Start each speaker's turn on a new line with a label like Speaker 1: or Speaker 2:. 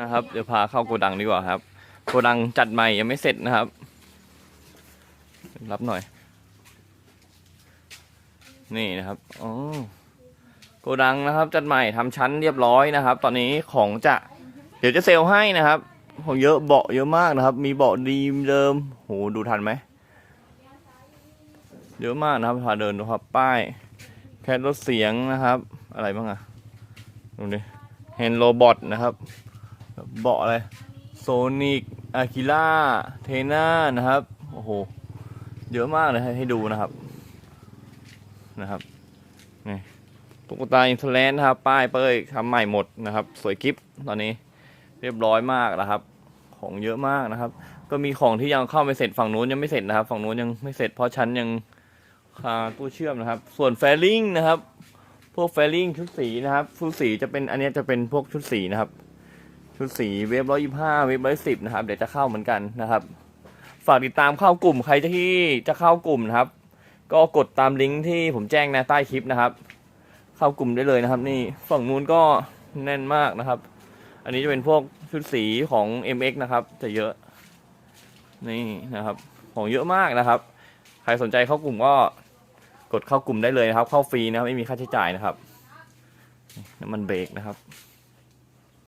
Speaker 1: นะครับเดี๋ยวพาเข้าโกดังดีกว่าครับ โกดังจัดใหม่ยังไม่เสร็จนะครับ รับหน่อย นี่นะครับอ๋อโกดังนะครับ จัดใหม่ทำชั้นเรียบร้อยนะครับ ตอนนี้ของจะเดี๋ยวจะเซลให้นะครับ ของเยอะเบาะเยอะมากนะครับ มีเบาะดีเดิมโหดูทันไหมเยอะมากนะครับพาเดินดูครับป้าย แคทรถเสียงนะครับ อะไรบ้างอะดูดิเฮนโรบอทนะครับ เบาะอะไรโซนิกอากิล่าเทน่านะครับ โอ้โห เยอะมากเลยให้ดูนะครับ นะครับ นี่ตุ๊กตาอินเทอร์แลนด์นะครับ ป้ายเป้ยทำใหม่หมดนะครับ สวยกิฟตอนนี้เรียบร้อยมากนะครับ ของเยอะมากนะครับ ก็มีของที่ยังเข้าไม่เสร็จฝั่งนู้นยังไม่เสร็จนะครับ ฝั่งนู้นยังไม่เสร็จเพราะชั้นยังคาตู้เชื่อมนะครับ ส่วนแฟลิงนะครับ พวกแฟลิงชุดสีนะครับชุดสีจะเป็นอันนี้จะเป็นพวกชุดสีนะครับ ชุดสีเว็บร้อยยี่ห้าเว็บร้อยสิบนะครับ เดี๋ยวจะเข้าเหมือนกันนะครับ ฝากติดตามเข้ากลุ่มใครที่จะเข้ากลุ่มนะครับ ก็กดตามลิงก์ที่ผมแจ้งในะใต้คลิปนะครับ เข้ากลุ่มได้เลยนะครับ นี่ฝั่งนู้นก็แน่นมากนะครับ อันนี้จะเป็นพวกชุดสีของ MX นะครับจะเยอะนี่นะครับ ของเยอะมากนะครับ ใครสนใจเข้ากลุ่มก็กดเข้ากลุ่มได้เลยนะครับ เข้าฟรีนะครับ ไม่มีค่าใช้จ่ายนะครับน้ำมันเบรกนะครับ